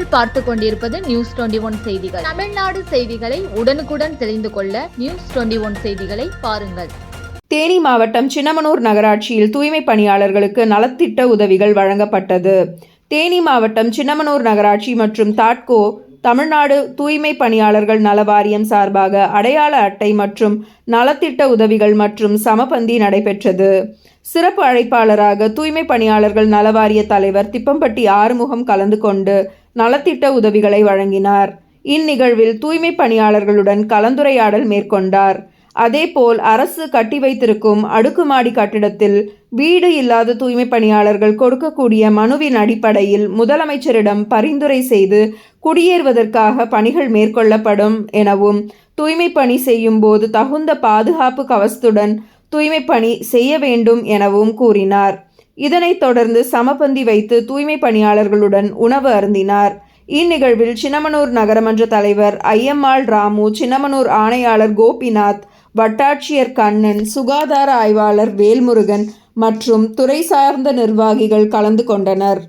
நீங்கள் பார்த்து கொண்டிருப்பது நியூஸ் டுவெண்டி ஒன் செய்திகள். தமிழ்நாடு செய்திகளை உடனுக்குடன் தெரிந்து கொள்ள நியூஸ் டுவெண்டி ஒன் செய்திகளை பாருங்கள். தேனி மாவட்டம் சின்னமனூர் நகராட்சியில் தூய்மை பணியாளர்களுக்கு நலத்திட்ட உதவிகள் வழங்கப்பட்டது. தேனி மாவட்டம் சின்னமனூர் நகராட்சி மற்றும் தாட்கோ தமிழ்நாடு தூய்மை பணியாளர்கள் நல வாரியம் சார்பாக அடையாள அட்டை மற்றும் நலத்திட்ட உதவிகள் மற்றும் சமபந்தி நடைபெற்றது. சிறப்பு அழைப்பாளராக தூய்மை பணியாளர்கள் நல வாரிய தலைவர் திப்பம்பட்டி ஆறுமுகம் கலந்து கொண்டு நலத்திட்ட உதவிகளை வழங்கினார். இந்நிகழ்வில் தூய்மை பணியாளர்களுடன் கலந்துரையாடல் மேற்கொண்டார். அதேபோல் அரசு கட்டி வைத்திருக்கும் அடுக்குமாடி கட்டிடத்தில் வீடு இல்லாத தூய்மை பணியாளர்கள் கொடுக்கக்கூடிய மனுவின் அடிப்படையில் முதலமைச்சரிடம் பரிந்துரை செய்து குடியேறுவதற்காக பணிகள் மேற்கொள்ளப்படும் எனவும் தூய்மை பணி செய்யும் போது தகுந்த பாதுகாப்பு கவசத்துடன் தூய்மை பணி செய்ய வேண்டும் எனவும் கூறினார். இதனைத் தொடர்ந்து சமபந்தி வைத்து தூய்மை பணியாளர்களுடன் உணவு அருந்தினார். இந்நிகழ்வில் சின்னமனூர் நகரமன்ற தலைவர் ஐயம்மாள் ராமு சின்னமனூர் ஆணையாளர் கோபிநாத் வட்டாட்சியர் கண்ணன் சுகாதார ஆய்வாளர் வேல்முருகன் மற்றும் துறை சார்ந்த நிர்வாகிகள் கலந்து கொண்டனர்.